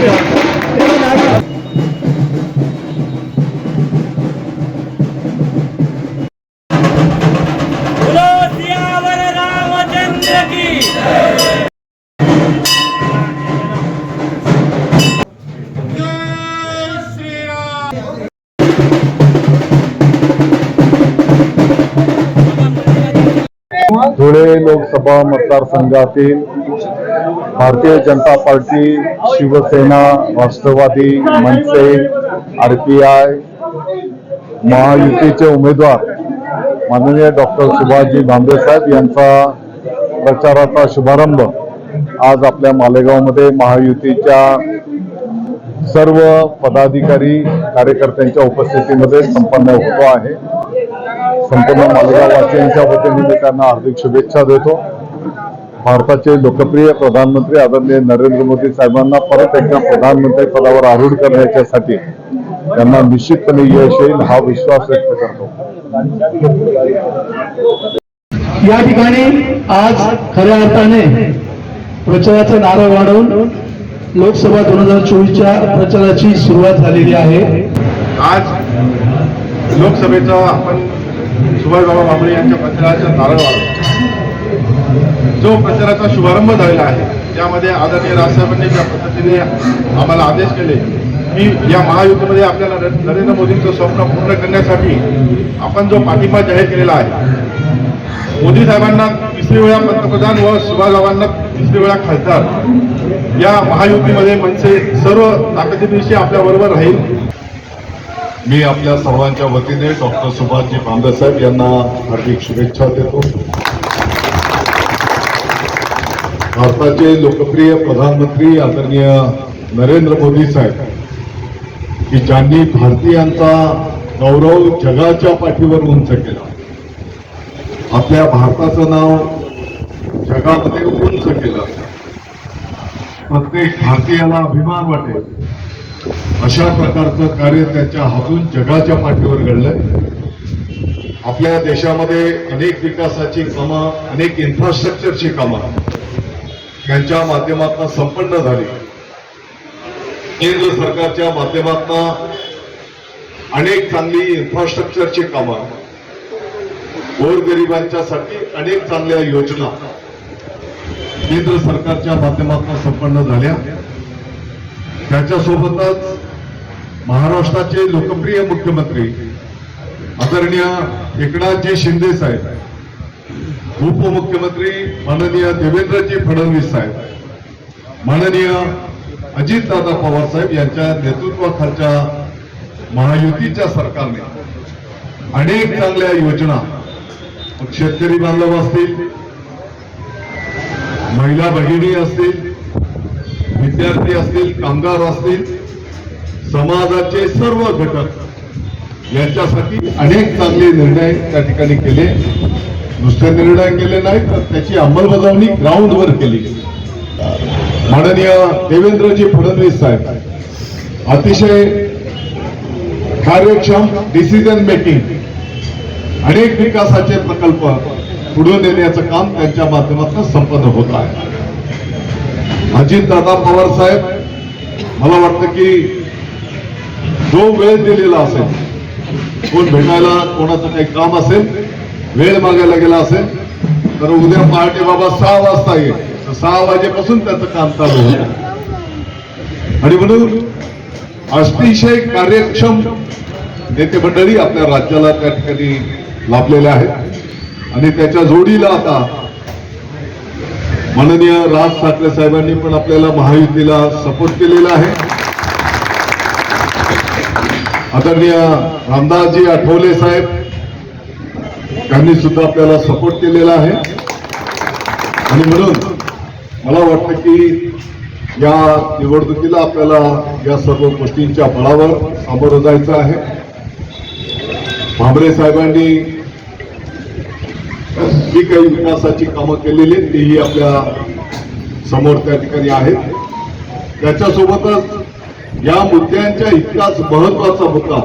Thank you. Dhule Lok Sabha मतदारसंघातील Bharatiya Janata party Shiv Sena Rashtrawadi Manase R P I महायुतीचे उमेदवार माननीय डॉक्टर सुभाषजी भांबे साहेब यांचा प्रचाराचा शुभारंभ आज आपल्या मालेगावमध्ये महायुतीच्या सर्व पदाधिकारी कार्यकर्त्यांच्या उपस्थितीमध्ये संपन्न होतो आहे. संपूर्ण मालेगाववासियांच्या वतीने मी त्यांना हार्दिक शुभेच्छा देतो. भारताचे लोकप्रिय प्रधानमंत्री आदरणीय नरेंद्र मोदी साहेबांना परत एकदा प्रधानमंत्री पदावर आरूढ करण्याच्यासाठी त्यांना निश्चितपणे यश येईल हा विश्वास व्यक्त करतो. या ठिकाणी आज खऱ्या अर्थाने प्रचाराचा नारळ वाढवून लोकसभा दोन हजार चोवीसच्या प्रचाराची सुरुवात झालेली आहे. आज लोकसभेचा आपण सुभाषबाबा भामरे यांच्या प्रचाराचा नारळवाला जो प्रचाराचा शुभारंभ झालेला आहे त्यामध्ये आदरणीय राजसाहेबांनी ज्या पद्धतीने आम्हाला आदेश केले की या महायुतीमध्ये आपल्याला नरेंद्र मोदींचं स्वप्न पूर्ण करण्यासाठी आपण जो पाठिंबा जाहीर केलेला आहे मोदी साहेबांना तिसरी वेळा पंतप्रधान व सुभाषबाबांना तिसरी वेळा खासदार या महायुतीमध्ये मनसे सर्व ताकदीनिशी आपल्याबरोबर राहील. मी आपल्या सर्वांच्या वतीने डॉक्टर सुभाषजी भांबरे यांना हार्दिक शुभेच्छा देतो. भारताचे लोकप्रिय प्रधानमंत्री आदरणीय नरेंद्र मोदी साहेब की ज्यांनी भारतीयांचा गौरव जगाच्या पाठीवर उंच केला. आपल्या भारताचं नाव जगामध्ये उंच केलं. प्रत्येक भारतीयाला अभिमान वाटेल. अशा प्रकारचं कार्य त्यांच्या हातून जगाच्या पाठीवर घडलंय. आपल्या देशामध्ये अनेक विकासाची कामं अनेक इन्फ्रास्ट्रक्चरची कामं यांच्या माध्यमातून संपन्न झाली. केंद्र सरकारच्या माध्यमातून अनेक चांगली इन्फ्रास्ट्रक्चरची कामं गोरगरिबांच्यासाठी अनेक चांगल्या योजना केंद्र सरकारच्या माध्यमातून संपन्न झाल्या. त्याच्यासोबतच महाराष्ट्राचे लोकप्रिय मुख्यमंत्री आदरणीय एकनाथजी शिंदे साहेब उपमुख्यमंत्री माननीय देवेंद्रजी फडणवीस साहेब माननीय अजितदादा पवार साहेब यांच्या नेतृत्वाखालच्या महायुतीच्या सरकारने अनेक चांगल्या योजना शेतकरी बांधव असतील महिला भगिनी असतील विद्यार्थी असतील कामगार असतील समाजाचे सर्व घटक यांच्यासाठी अनेक चांगले निर्णय त्या ठिकाणी केले. नुसते निर्णय केले नाही तर त्याची अंमलबजावणी ग्राउंडवर केली. माननीय देवेंद्रजी फडणवीस साहेब अतिशय कार्यक्षम डिसिजन मेकिंग अनेक विकासाचे प्रकल्प पुढे नेण्याचं काम त्यांच्या माध्यमातून संपन्न होत आहे. अजितदादा पवार साहेब मला वाटतं की जो वेळ दिलेला असेल कोण भेटायला कोणाचं काही काम असेल वेळ मागायला गेला असेल तर उद्या पहाटे बाबा सहा वाजता येईल. तर सहा वाजेपासून त्याचं काम चालू होतं आणि म्हणून अतिशय कार्यक्षम नेते मंडळी आपल्या राज्याला त्या ठिकाणी लाभलेल्या आहेत. आणि त्याच्या जोडीला आता माननीय राज ठाकरे साहेबांनी पण आपल्याला महायुतीला सपोर्ट केलेला आहे. आदरणीय रामदासजी आठवले साहेब त्यांनी सुद्धा आपल्याला सपोर्ट केलेला आहे. आणि म्हणून मला वाटतं की या निवडणुकीला आपल्याला या सर्व गोष्टींच्या बळावर सामोरं जायचं आहे. भांबरे साहेबांनी जी काही विकासाची कामं केलेली आहेत तेही आपल्यासमोर त्या ठिकाणी आहेत. त्याच्यासोबतच या मुद्द्यांच्या इतकाच महत्त्वाचा मुद्दा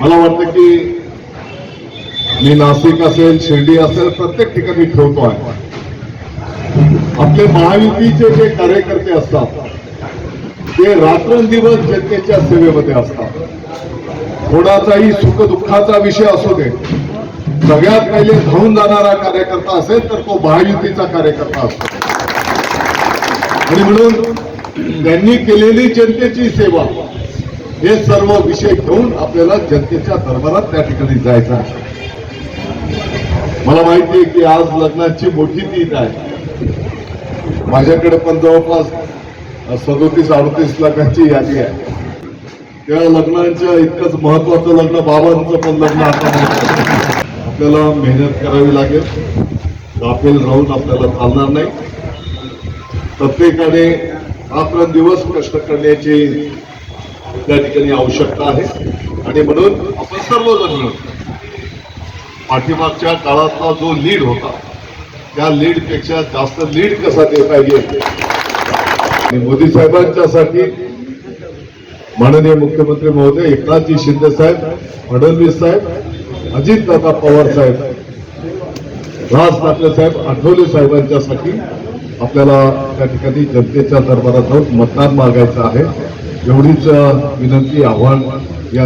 मला वाटतं की मी नाशिक असेल शिर्डी असेल प्रत्येक ठिकाणी ठेवतो आहे. आपले महायुतीचे जे कार्यकर्ते असतात ते रात्रंदिवस जनतेच्या सेवेमध्ये असतात. कोणाचाही सुख दुःखाचा विषय असू दे सगळ्यात पहिले धावून जाणारा कार्यकर्ता असेल तर तो महायुतीचा कार्यकर्ता असतो. आणि म्हणून त्यांनी केलेली जनतेची सेवा हे सर्व विषय घेऊन आपल्याला जनतेच्या दरबारात त्या ठिकाणी जायचं आहे. मला माहिती आहे की आज लग्नाची मोठी तीत आहे. माझ्याकडे पण जवळपास सदोतीस अडतीस लाखांची यादी आहे. त्या लग्नांच्या इतकंच महत्वाचं लग्न बाबांचं पण लग्न आता आपल्याला मेहनत करावी लागेल. गाफील राहून आपल्याला चालणार नाही. प्रत्येकाने दिवस कष्ट करण्याची त्या ठिकाणी आवश्यकता आहे. आणि म्हणून आपण सर्वजण मिळून पाठीमागच्या काळातला जो लीड होता त्या लीडपेक्षा जास्त लीड कसा देता येईल आणि मोदी साहेबांच्यासाठी माननीय मुख्यमंत्री महोदय एकनाथजी शिंदे साहेब फडणवीस साहेब अजितदादा पवार साहेब राज ठाकरे साहेब आठवले साहेबांच्यासाठी आपल्याला त्या ठिकाणी जनतेच्या दरबारात जाऊन मतदान मागायचं आहे. एवढीच विनंती आव्हान या